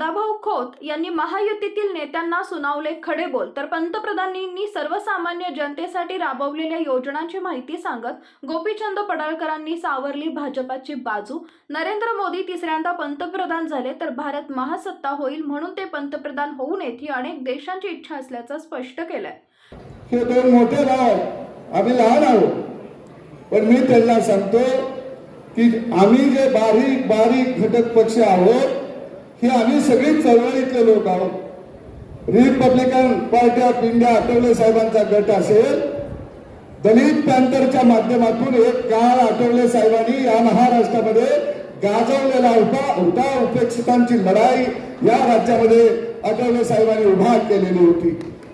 खोत यांनी महायुतीतील नेत्यांना सुनावले खडे बोल. तर पंतप्रधानांनी सर्वसामान्य जनतेसाठी राबवलेल्या योजनांची माहिती सांगत गोपीचंद पडळकरांनी सावरली भाजपाची बाजू. नरेंद्र मोदी तिसऱ्यांदा पंतप्रधान झाले तर भारत महासत्ता होईल म्हणून ते पंतप्रधान होऊ नयेत ही अनेक देशांची इच्छा असल्याचं स्पष्ट केलंय. हे दोन मोठे आम्ही लहान आहोत. पण मी त्यांना सांगतो की आम्ही जे बारीक बारीक घटक पक्ष आहोत हे आम्ही सगळी चळवळीतले लोक आहोत. Republican Party of India Athawale साहेबांचा गट असेल दलित पॅन्थरच्या माध्यमातून एक काळ आठवले साहेबांनी या महाराष्ट्रामध्ये गाजवलेला होता. होता उपेक्षितांची लढाई या राज्यामध्ये आठवले साहेबांनी उभा केलेली होती.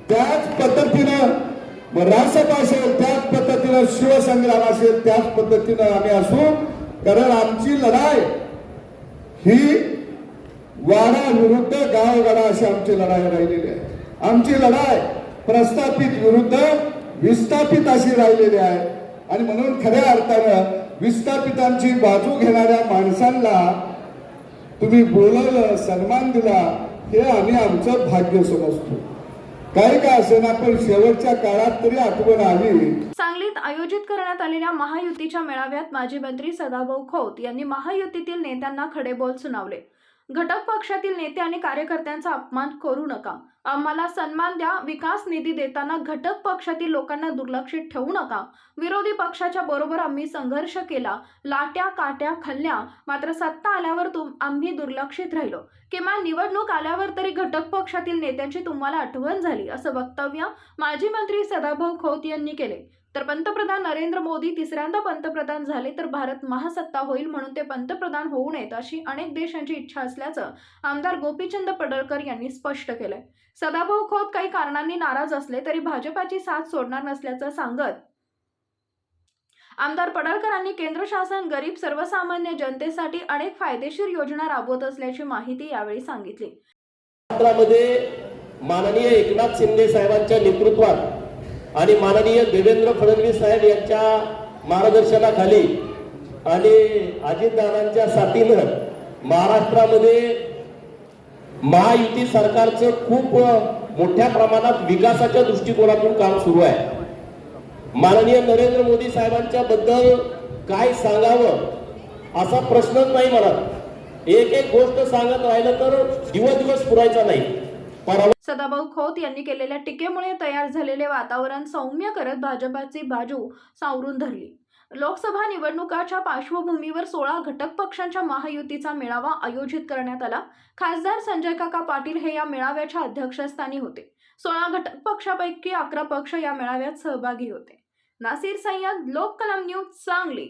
त्याच पद्धतीनं रासप असेल त्याच पद्धतीनं शिवसंग्राम असेल त्याच पद्धतीनं आम्ही असू. कारण आमची लढाई ही वाडा विरुद्ध गावगाडा अशी आमची लढाई राहिलेली आहे. आमची लढाई प्रस्थापित विरुद्ध विस्थापित अशी राहिलेली आहे. आणि म्हणून खऱ्या अर्थानं विस्थापितांची बाजू घेणाऱ्या माणसांना तुम्ही बोलवलं सन्मान दिला हे आम्ही आमचं भाग्य समजतो. काही का असेना पण शेवटच्या काळात तरी आठवण आली. सांगलीत आयोजित करण्यात आलेल्या महायुतीच्या मेळाव्यात माजी मंत्री सदाभाऊ खोत यांनी महायुतीतील नेत्यांना खडे बोल सुनावले. घटक पक्षातील नेते आणि कार्यकर्त्यांचा अपमान करू नका. आम्हाला सन्मान द्या विकास निधी देताना घटक पक्षातील लोकांना दुर्लक्षित ठेवू नका. विरोधी पक्षाच्या बरोबर आम्ही संघर्ष केला लाट्या काट्या खाल्ल्या मात्र सत्ता आल्यावर तुम आम्ही दुर्लक्षित राहिलो. किमान निवडणूक आल्यावर तरी घटक पक्षातील नेत्यांची तुम्हाला आठवण झाली असं वक्तव्य माजी मंत्री सदाभाऊ खोत यांनी केले. तर पंतप्रधान नरेंद्र मोदी तिसऱ्यांदा पंतप्रधान झाले तर भारत महासत्ता होईल म्हणून ते पंतप्रधान होऊ नयेत अशी अनेक देशांची इच्छा असल्याचं आमदार गोपीचंद पडळकर यांनी स्पष्ट केलंय. सदाभाऊ खोत काही कारणांनी नाराज असले तरी भाजपाची साथ सोडणार नसल्याचं सांगत आमदार पडळकरांनी केंद्र शासन गरीब सर्वसामान्य जनतेसाठी अनेक फायदेशीर योजना राबवत असल्याची माहिती यावेळी सांगितली. माननीय एकनाथ शिंदे साहेबांच्या नेतृत्वात आणि माननीय देवेंद्र फडणवीस साहेब यांच्या मार्गदर्शनाखाली आणि अजितदादांच्या साथीनं महाराष्ट्रामध्ये महायुती सरकारचं खूप मोठ्या प्रमाणात विकासाच्या दृष्टिकोनातून काम सुरू आहे. माननीय नरेंद्र मोदी साहेबांच्या बद्दल काय सांगावं असा प्रश्नच नाही म्हणत. एक एक गोष्ट सांगत राहिलं तर दिवस दिवस पुरायचा नाही. सदाभाऊ खोत यांनी केलेल्या टीकेमुळे तयार झालेले वातावरण सौम्य करत भाजपाची बाजू सावरून धरली. लोकसभा निवडणुकाच्या पार्श्वभूमीवर सोळा घटक पक्षांच्या महायुतीचा मेळावा आयोजित करण्यात आला. खासदार संजय काका पाटील हे या मेळाव्याच्या अध्यक्षस्थानी होते. सोळा घटक पक्षापैकी अकरा पक्ष या मेळाव्यात सहभागी होते. नासिर सय्यद लोक कलम न्यूज सांगली.